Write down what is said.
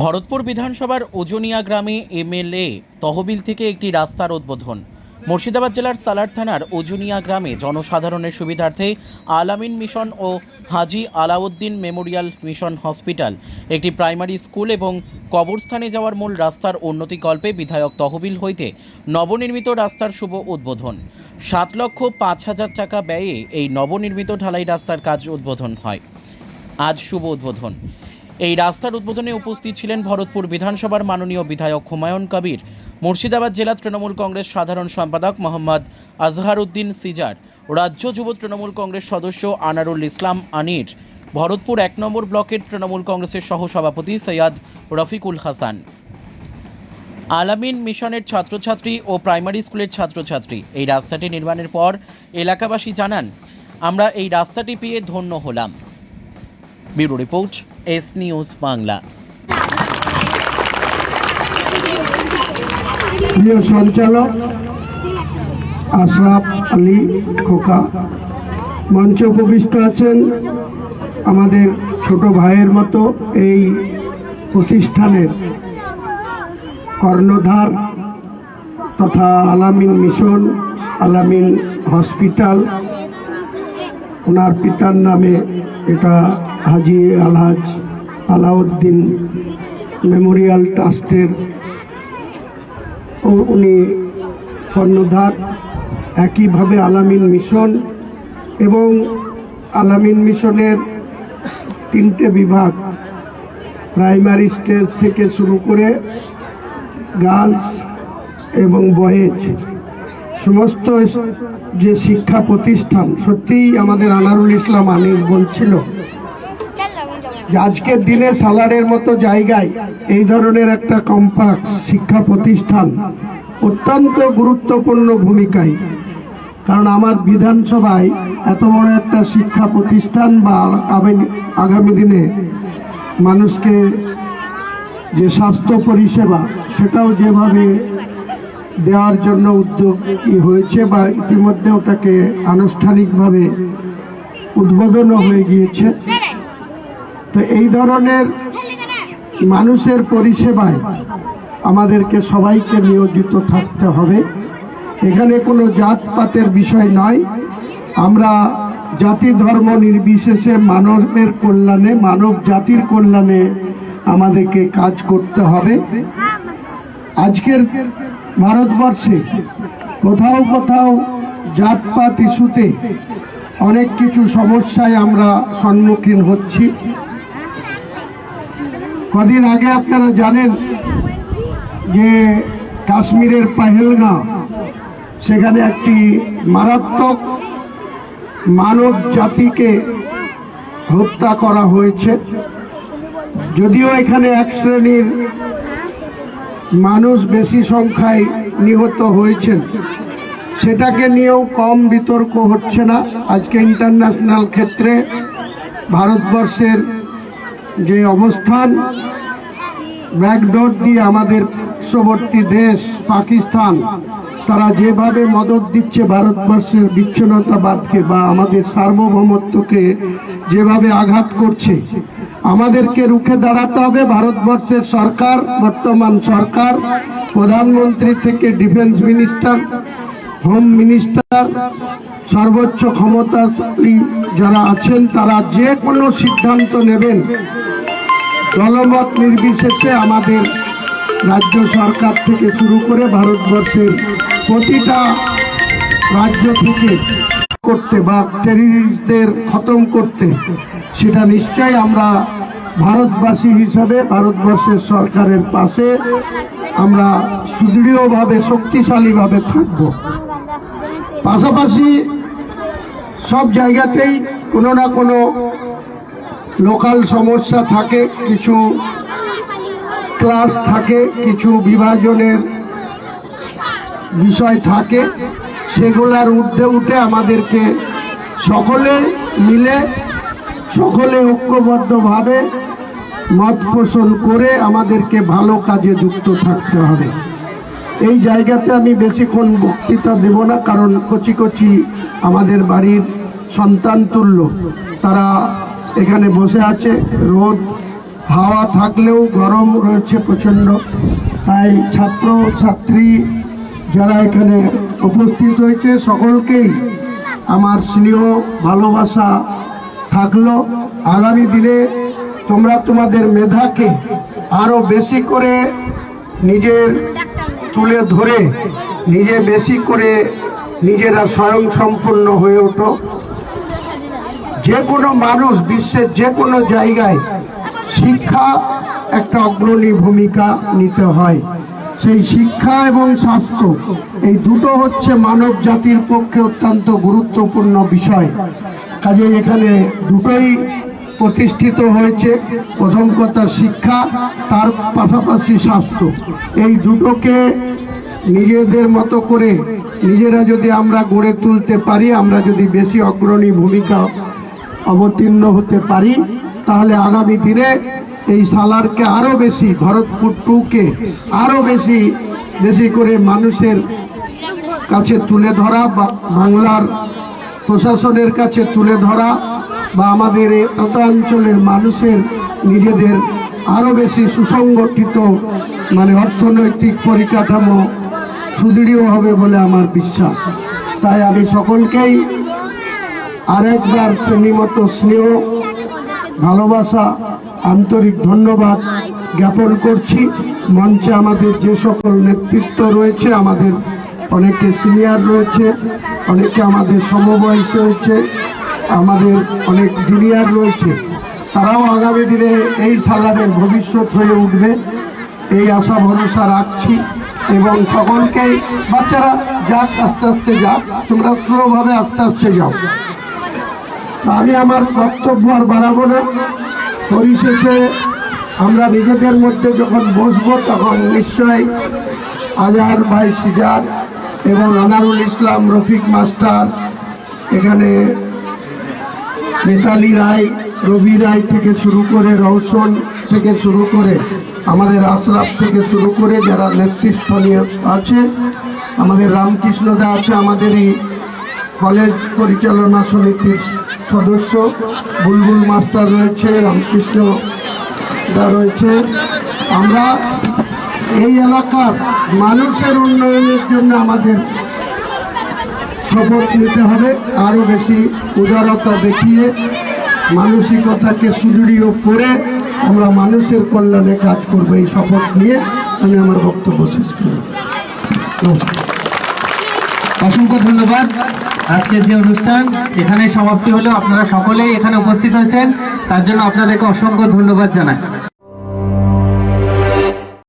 ভরতপুর বিধানসভার ওজনিয়া গ্রামে এমএলএ তহবিল থেকে একটি রাস্তার উদ্বোধন। মুর্শিদাবাদ জেলার সালার থানার ওজনিয়া গ্রামে জনসাধারণের সুবিধার্থে আলামিন মিশন ও Haji Alauddin memorial mission hospital, একটি প্রাইমারি স্কুল এবং কবরস্থানে যাওয়ার মূল রাস্তার উন্নতিকল্পে বিধায়ক তহবিল হইতে নবনির্মিত রাস্তার শুভ উদ্বোধন। সাত লক্ষ পাঁচ হাজার টাকা ব্যয়ে এই নবনির্মিত ঢালাই রাস্তার কাজ উদ্বোধন হয়। আজ শুভ উদ্বোধন। এই রাস্তার উদ্বোধনে উপস্থিত ছিলেন ভরতপুর বিধানসভার মাননীয় বিধায়ক হুমায়ুন কবির, মুর্শিদাবাদ জেলা তৃণমূল কংগ্রেস সাধারণ সম্পাদক মোহাম্মদ আজহার উদ্দিন সিজার রাজ্য যুব তৃণমূল কংগ্রেস সদস্য আনারুল ইসলাম আনির, ভরতপুর এক নম্বর ব্লকের তৃণমূল কংগ্রেসের সহসভাপতি সৈয়দ রফিকুল হাসান। আলামিন মিশনের ছাত্রছাত্রী ও প্রাইমারি স্কুলের ছাত্রছাত্রী, এই রাস্তাটি নির্মাণের পর এলাকাবাসী জানান, আমরা এই রাস্তাটি পেয়ে ধন্য হলাম। Bureau report S news Bangla সঞ্চালক আশরাফ আলী খোকা মঞ্চে উপবিষ্ট আছেন, আমাদের ছোট ভাইয়ের মতো এই প্রতিষ্ঠানের কর্ণধার তথা আলামিন মিশন, আলামিন হসপিটাল, ওনার পিতার নামে এটা হাজি আলহাজ আলাউদ্দিন মেমোরিয়াল ট্রাস্টের উনি কর্ণধার একইভাবে আলামিন মিশন এবং আলামিন মিশনের তিনটে বিভাগ, প্রাইমারি স্টেজ থেকে শুরু করে গার্লস এবং বয়েজ। সমস্ত যে শিক্ষা প্রতিষ্ঠান, সত্যিই আমাদের আনারুল ইসলাম আনিস বলছিল আজকের দিনে সালারের মতো জায়গায় এই ধরনের একটা কম্পাক্ট শিক্ষা প্রতিষ্ঠান অত্যন্ত গুরুত্বপূর্ণ ভূমিকায়। কারণ আমার বিধানসভায় এত বড় একটা শিক্ষা প্রতিষ্ঠান বা আগামী দিনে মানুষকে যে স্বাস্থ্য পরিষেবা সেটাও যেভাবে দেওয়ার জন্য উদ্যোগ হয়েছে বা ইতিমধ্যে ওটাকে আনুষ্ঠানিকভাবে উদ্বোধনও হয়ে গিয়েছে তো এই ধরনের মানুষের পরিষেবায় আমাদেরকে সবাইকে নিয়োজিত থাকতে হবে। এখানে কোনো জাতপাতের বিষয় নয়। আমরা জাতি ধর্ম নির্বিশেষে মানবের কল্যাণে, মানব জাতির কল্যাণে আমাদেরকে কাজ করতে হবে। আজকের ভারতবর্ষে কোথাও কোথাও জাতপাত ইস্যুতে অনেক কিছু সমস্যায় আমরা সম্মুখীন হচ্ছি। কদিন আগে আপনারা জানেন যে কাশ্মীরের পাহেলগাঁও সেখানে একটি মারাত্মক মানব জাতিকে হত্যা করা হয়েছে। যদিও এখানে এক শ্রেণির মানুষ বেশি সংখ্যায় নিহত হয়েছেন, সেটাকে নিয়েও কম বিতর্ক হচ্ছে না। আজকে ইন্টারন্যাশনাল ক্ষেত্রে ভারতবর্ষের যে অবস্থান, ব্যাকডোর দিয়ে আমাদের পার্শ্ববর্তী দেশ, পাকিস্তান, তারা যেভাবে মদত দিচ্ছে ভারতবর্ষের বিচ্ছিন্নতাবাদকে বা আমাদের সার্বভৌমত্বকে যেভাবে আঘাত করছে, আমাদেরকে রুখে দাঁড়াতে হবে ভারতবর্ষের সরকার, বর্তমান সরকার, প্রধানমন্ত্রী থেকে ডিফেন্স মিনিস্টার হোম মিনিস্টার সর্বোচ্চ ক্ষমতাশালী যারা আছেন, তারা যে কোনো সিদ্ধান্ত নেবেন। দলমত নির্বিশেষে আমাদের রাজ্য সরকার থেকে শুরু করে ভারতবর্ষের প্রতিটা রাজ্য থেকে করতে বা টেরিস্টদের খতম করতে, সেটা নিশ্চয়ই আমরা ভারতবাসী হিসাবে, ভারতবর্ষের সরকারের পাশে আমরা সুদৃঢ়ভাবে, শক্তিশালীভাবে থাকব। পাশাপাশি সব জায়গাতেই কোনো না কোনো লোকাল সমস্যা থাকে, কিছু ক্লাস থাকে, কিছু বিভাজনের বিষয় থাকে, সেগুলার ঊর্ধ্বে উঠে আমাদেরকে সকলে মিলে, সকলে ঐক্যবদ্ধভাবে মত পোষণ করে আমাদেরকে ভালো কাজে যুক্ত থাকতে হবে। এই জায়গাতে আমি বেশিক্ষণ বক্তৃতা দেব না, কারণ কচি কচি আমাদের বাড়ির সন্তান তুল্য। তারা এখানে বসে আছে, রোদ, হাওয়া থাকলেও গরম রয়েছে প্রচণ্ড। তাই ছাত্র, ছাত্রী যারা এখানে উপস্থিত হয়েছে, সকলকেই আমার স্নেহ, ভালোবাসা থাকল। আগামী দিনে তোমরা তোমাদের মেধাকে আরও বেশি করে নিজের তুলে ধরে নিজে বেশি করে নিজেরা স্বয়ং সম্পূর্ণ হয়ে ওঠো। যে কোনো মানুষ বিশ্বের যে কোনো জায়গায় শিক্ষা একটা অগ্রণী ভূমিকা নিতে হয়। সেই শিক্ষা এবং স্বাস্থ্য, এই দুটো হচ্ছে মানব জাতির পক্ষে অত্যন্ত গুরুত্বপূর্ণ বিষয়। কাজে এখানে দুটোই প্রতিষ্ঠিত হয়েছে। প্রথম কথা শিক্ষা, তার পাশাপাশি স্বাস্থ্য। এই দুটোকে নিজেদের মতো করে নিজেরা যদি আমরা গড়ে তুলতে পারি, আমরা যদি বেশি অগ্রণী ভূমিকা অবতীর্ণ হতে পারি, তাহলে আগামী দিনে এই সালারকে আরও বেশি, ভরতপুর টুকে আরও বেশি বেশি করে মানুষের কাছে তুলে ধরা বা বাংলার প্রশাসনের কাছে তুলে ধরা বা আমাদের এই অঞ্চলের মানুষের নিজেদের আরও বেশি সুসংগঠিত মানে অর্থনৈতিক পরিকাঠামো সুদৃঢ় হবে বলে আমার বিশ্বাস। তাই আমি সকলকেই আরেকবার শ্রেণীমত স্নেহ, ভালোবাসা, আন্তরিক ধন্যবাদ জ্ঞাপন করছি। মঞ্চে আমাদের যে সকল নেতৃত্ব রয়েছে, আমাদের অনেকে সিনিয়র রয়েছে, অনেকে আমাদের সমবয়স রয়েছে আমাদের অনেক জুনিয়র রয়েছে। তারাও আগামী দিনে এই সালারের ভবিষ্যৎ হয়ে উঠবে। এই আশা ভরসা রাখছি এবং সকলকেই বাচ্চারা যাক, আস্তে আস্তে যাক, তোমরা স্লোভাবে আস্তে আস্তে যাও। আমি আমার বক্তব্য আর বাড়াবো না। পরিশেষে আমরা নিজেদের মধ্যে যখন বসবো, তখন নিশ্চয়ই আজহার ভাই সিজার এবং আনারুল ইসলাম রফিক মাস্টার এখানে মিতালি রায়, রবি রায় থেকে শুরু করে রৌশন থেকে শুরু করে আমাদের আশরাফ থেকে শুরু করে যারা নেতৃস্থানীয় আছে, আমাদের রামকৃষ্ণ দা আছে আমাদের এই কলেজ পরিচালনা সমিতির সদস্য, বুলবুল মাস্টার রয়েছে, রামকৃষ্ণ দা রয়েছে। আমরা এই এলাকার মানুষের উন্নয়নের জন্য আমাদের শপথ নিতে হবে। আরও বেশি উদারতা দেখিয়ে মানসিকতাকে সুদৃঢ় করে আমরা মানুষের কল্যাণে কাজ করব এই শপথ নিয়ে আমি আমার বক্তব্য শেষ করি। অসংখ্য ধন্যবাদ। আজকের যে অনুষ্ঠান এখানে সমাপ্তি হলো। আপনারা সকলেই এখানে উপস্থিত হয়েছেন। তার জন্য আপনাদেরকে অসংখ্য ধন্যবাদ জানাই।